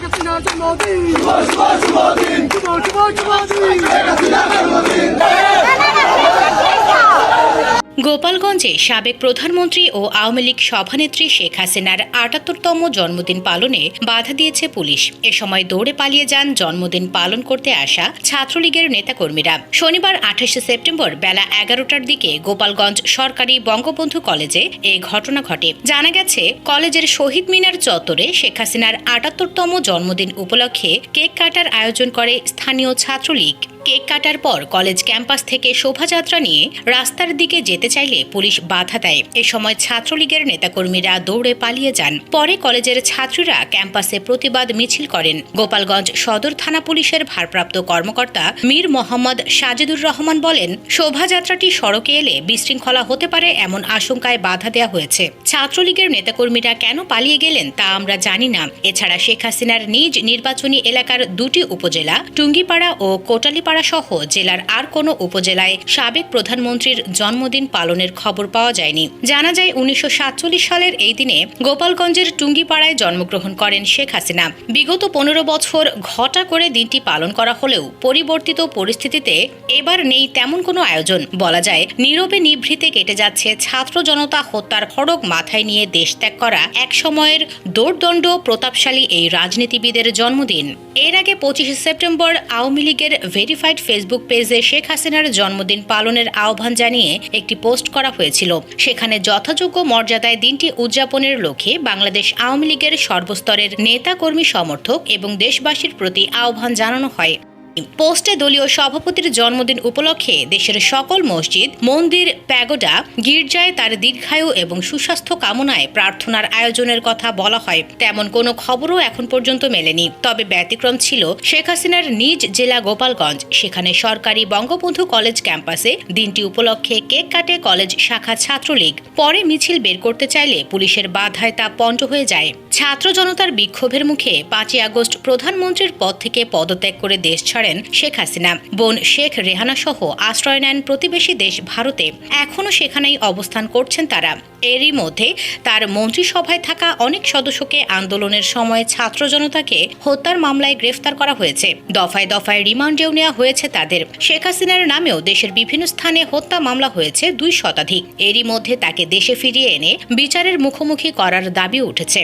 হাসিনা জন্মদিন শুভ শুভ জন্মদিন গোপালগঞ্জে সাবেক প্রধানমন্ত্রী ও আওয়ামী লীগ সভানেত্রী শেখ হাসিনার আটাত্তরতম জন্মদিন পালনে বাধা দিয়েছে পুলিশ। এ সময় দৌড়ে পালিয়ে যান জন্মদিন পালন করতে আসা ছাত্রলীগের নেতাকর্মীরা। শনিবার আঠাশে সেপ্টেম্বর বেলা এগারোটার দিকে গোপালগঞ্জ সরকারি বঙ্গবন্ধু কলেজে এ ঘটনা ঘটে। জানা গেছে, কলেজের শহীদ মিনার চত্বরে শেখ হাসিনার আটাত্তরতম জন্মদিন উপলক্ষে কেক কাটার আয়োজন করে স্থানীয় ছাত্রলীগ। কেক কাটার পর কলেজ ক্যাম্পাস থেকে শোভাযাত্রা নিয়ে রাস্তার দিকে যেতে চাইলে পুলিশ বাধা দেয়। এ সময় ছাত্রলীগের নেতাকর্মীরা দৌড়ে পালিয়ে যান। পরে কলেজের ছাত্রীরা ক্যাম্পাসে প্রতিবাদ মিছিল করেন। গোপালগঞ্জ সদর থানা পুলিশের ভারপ্রাপ্ত কর্মকর্তা মীর মোহাম্মদ সাজিদুর রহমান বলেন, শোভাযাত্রাটি সড়কে এলে বিশৃঙ্খলা হতে পারে এমন আশঙ্কায় বাধা দেওয়া হয়েছে। ছাত্রলীগের নেতাকর্মীরা কেন পালিয়ে গেলেন তা আমরা জানি না। এছাড়া শেখ হাসিনার নিজ নির্বাচনী এলাকার দুটি উপজেলা, টুঙ্গিপাড়া ও কোটালীপাড়া সহ জেলার আর কোনো উপজেলায় সাবেক প্রধানমন্ত্রীর জন্মদিন পালনের খবর পাওয়া যায়নি। জানা যায়, উনিশশো সাতচল্লিশ সালের এই দিনে গোপালগঞ্জের টুঙ্গিপাড়ায় জন্মগ্রহণ করেন শেখ হাসিনা। বিগত পনেরো বছর ঘটা করে দিনটি পালন করা হলেও পরিবর্তিত পরিস্থিতিতে এবার নেই তেমন কোনো আয়োজন। বলা যায়, নীরবে নিভৃতে কেটে যাচ্ছে ছাত্র জনতা হত্যার খড়গ মাথায় নিয়ে দেশ ত্যাগ করা এক সময়ের দৌড়দণ্ড প্রতাপশালী এই রাজনীতিবিদের জন্মদিন। এর আগে পঁচিশে সেপ্টেম্বর আওয়ামী লীগের ভেরিফাইড ফেসবুক পেজে শেখ হাসিনার জন্মদিন পালনের আহ্বান জানিয়ে একটি পোস্ট করা হয়েছিল। সেখানে যথাযোগ্য মর্যাদায় দিনটি উদযাপনের লক্ষ্যে বাংলাদেশ আওয়ামী লীগের সর্বস্তরের নেতা কর্মী সমর্থক এবং দেশবাসীর প্রতি আহ্বান জানানো হয়। পোস্টে দলীয় সভাপতির জন্মদিন উপলক্ষে দেশের সকল মসজিদ, মন্দির, প্যাগোডা, গির্জায় তার দীর্ঘায়ু এবং সুস্বাস্থ্য কামনায় প্রার্থনার আয়োজনের কথা বলা হয়। তেমন কোনো খবরও এখন পর্যন্ত মেলেনি। তবে ব্যতিক্রম ছিল শেখ হাসিনার নিজ জেলা গোপালগঞ্জ। সেখানে সরকারি বঙ্গবন্ধু কলেজ ক্যাম্পাসে দিনটি উপলক্ষে কেক কাটে কলেজ শাখা ছাত্রলীগ। পরে মিছিল বের করতে চাইলে পুলিশের বাধায় তা পণ্ড হয়ে যায়। ছাত্র জনতার বিক্ষোভের মুখে পাঁচই আগস্ট প্রধানমন্ত্রীর পদ থেকে পদত্যাগ করে দেশ ছাড়েন শেখ হাসিনা। বোন শেখ রেহানা সহ আশ্রয় নেন প্রতিবেশী দেশ ভারতে। এখনও সেখানেই অবস্থান করছেন তারা। এরই মধ্যে তার মন্ত্রিসভায় থাকা অনেক সদস্যকে আন্দোলনের সময় ছাত্র জনতাকে হত্যার মামলায় গ্রেফতার করা হয়েছে। দফায় দফায় রিমান্ডেও নেওয়া হয়েছে তাদের। শেখ হাসিনার নামেও দেশের বিভিন্ন স্থানে হত্যা মামলা হয়েছে দুই শতাধিক। এরই মধ্যে তাকে দেশে ফিরিয়ে এনে বিচারের মুখোমুখি করার দাবি উঠেছে।